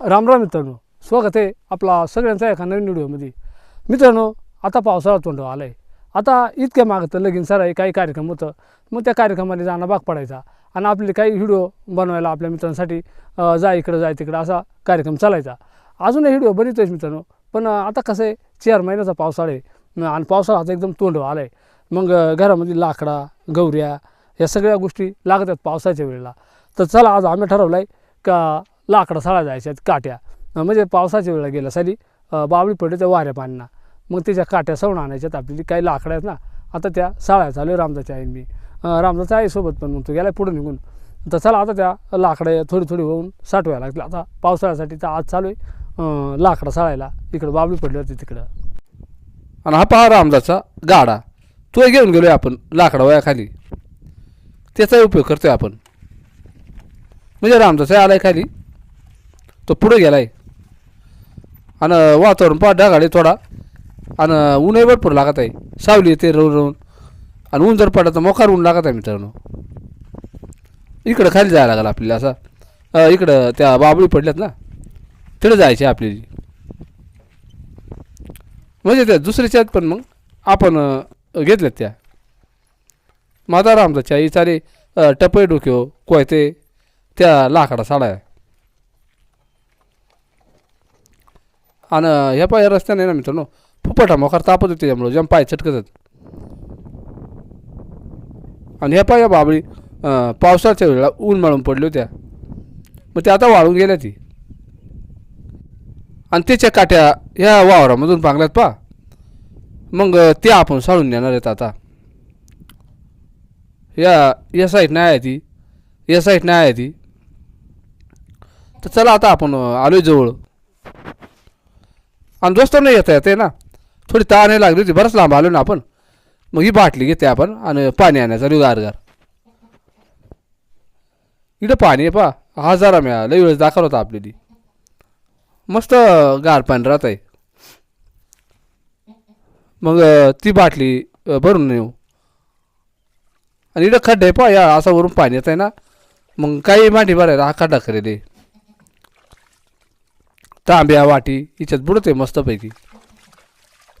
राम राम मित्रांनो. स्वागत आहे आपला सगळ्यांचा एका नवीन व्हिडिओमध्ये. मित्रांनो आता पावसाळा तोंड आला आहे आता इतक्या मागं तर लगीन सराई काही कार्यक्रम होतं. मग त्या कार्यक्रमाला जाणं भाग पडायचा. आणि आपले काही व्हिडिओ बनवायला आपल्या मित्रांसाठी जा इकडं जाय तिकडं असा कार्यक्रम चालायचा. अजूनही व्हिडिओ आहे मित्रांनो. पण आता कसं आहे चार महिन्याचा पावसाळा आहे. आणि पावसाळा आता एकदम तोंड आला आहे मग घरामध्ये लाकडा गौऱ्या या सगळ्या गोष्टी लागतात पावसाच्या वेळेला. तर चला आज आम्ही ठरवलं आहे का लाकडं साळा जायच्या काट्या. म्हणजे पावसाच्या वेळेला गेल्या साली बावळी पडली त्या वाऱ्या पाण्याना. मग त्याच्या काट्या सवण आणायच्यात आपली काही लाकडं आहेत ना. आता त्या साळ्या चालू आहे रामदाच्या आईन. मी रामदाच्या आईसोबत पण मग तो गेला पुढे निघून. तर चला आता त्या लाकडं थोडी थोडी होऊन साठवायला लागतील. आता पावसाळ्यासाठी तर आज चालू आहे लाकडं साळायला इकडं बाबळी पडली होती तिकडं. आणि हा पहा रामदाचा गाडा. तो घेऊन गेलोय आपण लाकडा वयाखाली. त्याचा उपयोग करतोय आपण. म्हणजे रामदाचा आलाय खाली. तो पुढे गेलाय. आणि वातावरण पहा ढगाळे थोडा. आणि ऊनही भरपूर लागत आहे. सावली येते राहून राहून आणि ऊन जर पडलं तर मोकार ऊन लागत आहे मित्रांनो. इकडं खाली जायला लागलं आपल्याला असं. इकडं त्या बाबळी पडल्यात ना. तिकडे जायचे आपली म्हणजे त्या दुसऱ्याच्यात पण मग आपण घेतल्यात त्या. माझा रामदाच्या आई चाले अ, टपई डोक्यो हो, कोयते त्या लाकडा साड्या. आणि ह्या पाय रस्त्याने ना मित्रांनो फुपटा मोखार तापत होते त्यामुळं जम पाय चटकतात आणि ह्या पाय बाबळी पावसाच्या वेळेला ऊन माळून पडली होत्या. मग त्या आता वाळून गेल्या ती. आणि त्याच्या काट्या ह्या वावरामधून पांगल्यात पा मग त्या आपण साळून नेणार आहेत आता. या या साईड नाही आहे ती. या साईड नाही आहे ती. तर चला आता आपण आलोय जवळ. आणि नाही येता येते ना. थोडी ताण लागली होती बरंच लांब आलो ना आपण. मग ही बाटली घेते आपण आणि पाणी आणायचं आणि गार गार इकडं पाणी आहे पा हा जरा मिळाला लई वेळेस दाखल होता आपल्याली मस्त गार पाणी राहत आहे. मग ती बाटली भरून नेऊ. आणि इकडं खड्डा आहे पा या असा वरून पाणी येत आहे ना. मग काही माठी भरायला हा खड्डा खरेदी. तांब्या वाटी हिच्यात बुडत आहे मस्तपैकी.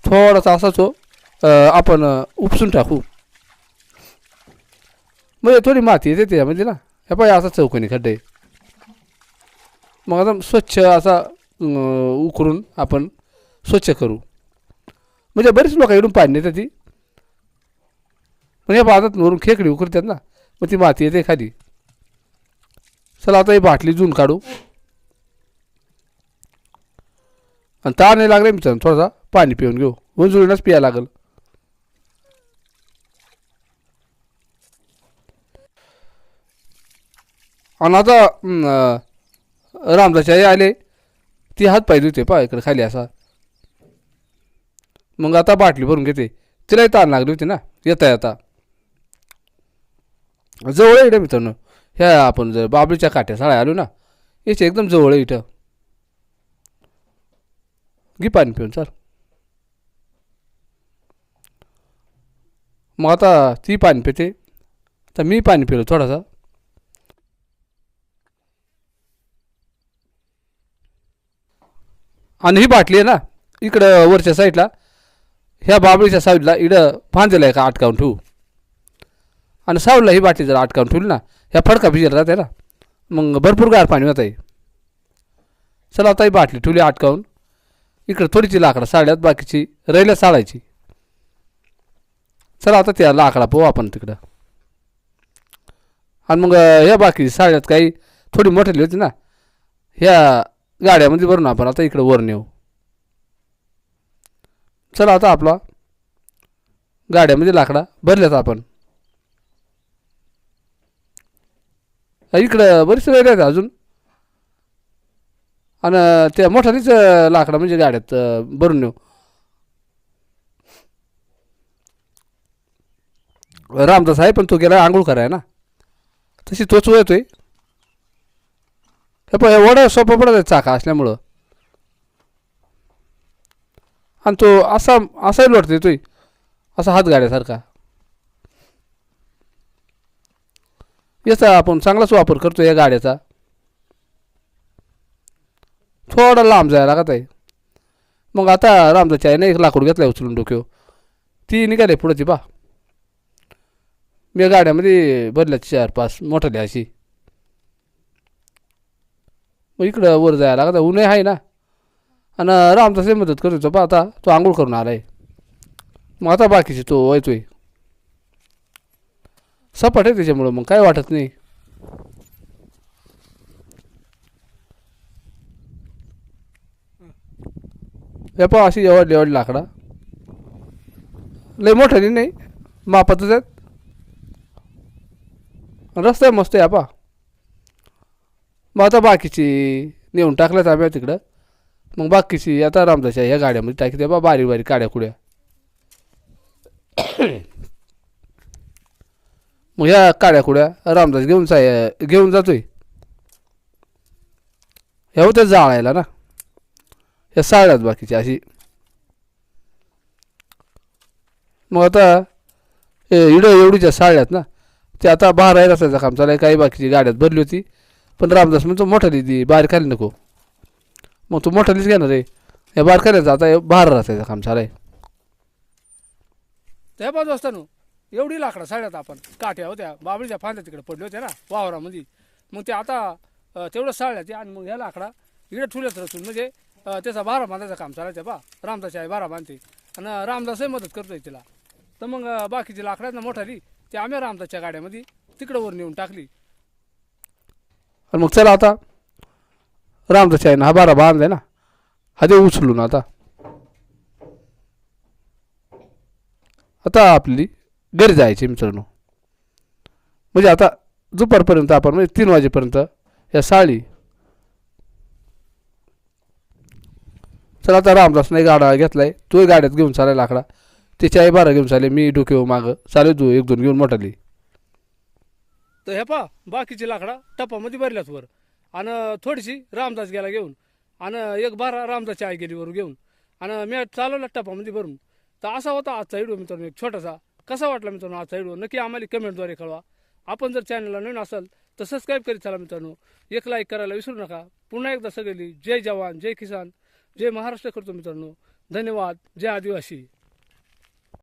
थोडासा असाच हो. आपण उपसून टाकू. म्हणजे थोडी माती येते त्याच्यामध्ये ना. हे पाय असा चौकोनी खड्डा आहे. मग एकदम स्वच्छ असा उकरून आपण स्वच्छ करू. म्हणजे बरीच लोक इकडून पाणी नेतात ती पण या बाजात वरून खेकडी उकरतात ना. मग ती माती येते खाली. चला आता ही बाटली जून काढू. आणि ताण नाही लागला मित्रांनो थोडासा पाणी पिऊन घेऊ. उंजळूनच पिया लागल. आणि आता अं, आई आले. ती हात पाहिजे होते पा इकडे खाली असा. मग आता बाटली भरून घेते. तिलाही ताण लागली होती ना येता येता. जवळ आहे इथं मित्रांनो. ह्या आपण जर बाबळीच्या काट्या साळ्या आलो ना याच्या एकदम जवळ आहे इथं. घे पाणी पिऊन चल. मग आता ती पाणी पिते. तर मी पाणी पिलो थोडासा. आणि ही बाटली आहे ना इकडं वरच्या साईडला ह्या बाबळीच्या साईडला इकडं फांदेला आहे का अटकावून ठेवू? आणि सावलीला ही बाटली जर अटकावून ठेवली ना ह्या फडका भिजेल राहते ना मग भरपूर गार पाणी होत आहे चला आता ही बाटली ठेवली अटकावून. इकडं थोडीची लाकडं साड्यात बाकीची रैल्या साडायची चला आता त्या लाकडा पाहू आपण तिकडं. आणि मग ह्या बाकी साड्यात काही थोडी मोठेली होती ना ह्या गाड्यामध्ये भरून आपण आता इकडं वर नेऊ. चला आता आपला गाड्यामध्ये लाकडा भरल्यात आपण. इकडं बरीच वेळ आहेत अजून. आणि त्या मोठ्यानेच लाकडं म्हणजे गाड्यात भरून नेऊ. रामदास आहे पण तो गेला आंघोळ कराय ना. तशी तोच येतोय हे पण एवढं सोपं पडत आहे चाका असल्यामुळं. आणि तो असा असाही लोटतो येतोय असा हात गाड्यासारखा. याचा आपण चांगलाच वापर करतो या गाड्याचा. थोडा लांब जायला लागत आहे. मग आता रामदाच्या आईने एक लाकूड घेतला उचलून डोक्यो ती निघाले पुढची बा मी गाड्यामध्ये भरल्या चार पाच मोठं अशी. मग इकडं वर जायला लागत ऊनही आहे ना. आणि रामदासही मदत करतो बा आता. तो आंघोळ करून आलाय. मग आता बाकीची तो येतोय सपाट आहे त्याच्यामुळं. मग काय वाटत नाही. हे पहा अशी एवढली एवढली लाकडा. लय मोठ्याने नाही मापातच आहेत. रस्ता आहे मस्त आहे पा मग आता बाकीची नेऊन टाकल्यात आम्ही तिकडं. मग बाकीची आता रामदाच्या ह्या गाड्यामध्ये टाकी द्या बा बारीक बारीक काड्या कुड्या. मग ह्या काड्या कुड्या रामदास घेऊन जा घेऊन जातोय. ह्या होत्या जाळायला ना. ह्या साळ्यात बाकीच्या अशी. मग आता इडं एवढीच्या साळ्यात ना ते आता बारा रसायचा काम चालाय काही बाकीची गाड्यात भरली होती. पण रामदास म्हणतो मोठाली ती बाहेर खाली नको. मग तू मोठालीच घेणार आहे. या बार खाल्याचं आता बारा रसायचा काम चालाय त्या बाजू असताना एवढी लाकडं साड्यात आपण काट्या होत्या बाबळीच्या फांद्या तिकडे पडल्या होत्या ना वावरामध्ये. मग ते आता तेवढं साळल्या ते आणि मग ह्या लाकडा इकडे ठुल्यात रचून. म्हणजे त्याचा बारा बांधायचं काम चालायचं बा. रामदास आई बारा बांधते. आणि रामदासही मदत करतोय तिला. तर मग बाकीची बाकीची आहेत ना मोठाली ते आम्ही रामदासच्या गाड्यामध्ये तिकडं वर नेऊन टाकली. आणि मग चला आता. रामदास आहे ना हा बारा बांधलाय ना. हा ते ना आता. आता आपली घरी जायची मित्रांनो. म्हणजे आता दुपारपर्यंत आपण म्हणजे तीन वाजेपर्यंत या साळी चला आता रामदास नाही गाडा घेतलाय. तोही गाड्यात घेऊन चालाय लाकडा. त्याची आई बारा घेऊन चाले मी डोके मागं. चालेल तू एक दोन घेऊन मोठाली तर हे पा बाकीची लाकडा टपामध्ये भरल्यात वर. आणि थोडीशी रामदास गेला घेऊन. आणि एक बारा रामदासची आई गेली वरून घेऊन. आणि मी चालवला टपामध्ये भरून. तर असा होता आजचा व्हिडिओ मित्रांनो एक छोटासा. कसा वाटला मित्रांनो आजचा व्हिडिओ नक्की आम्हाला कमेंटद्वारे कळवा. आपण जर चॅनलला नवीन असाल तर सबस्क्राईब करीत चला मित्रांनो. एक लाईक करायला विसरू नका. पुन्हा एकदा सगळी जय जवान जय किसान. जय महाराष्ट्र करतो मित्रांनो. धन्यवाद. जय आदिवासी.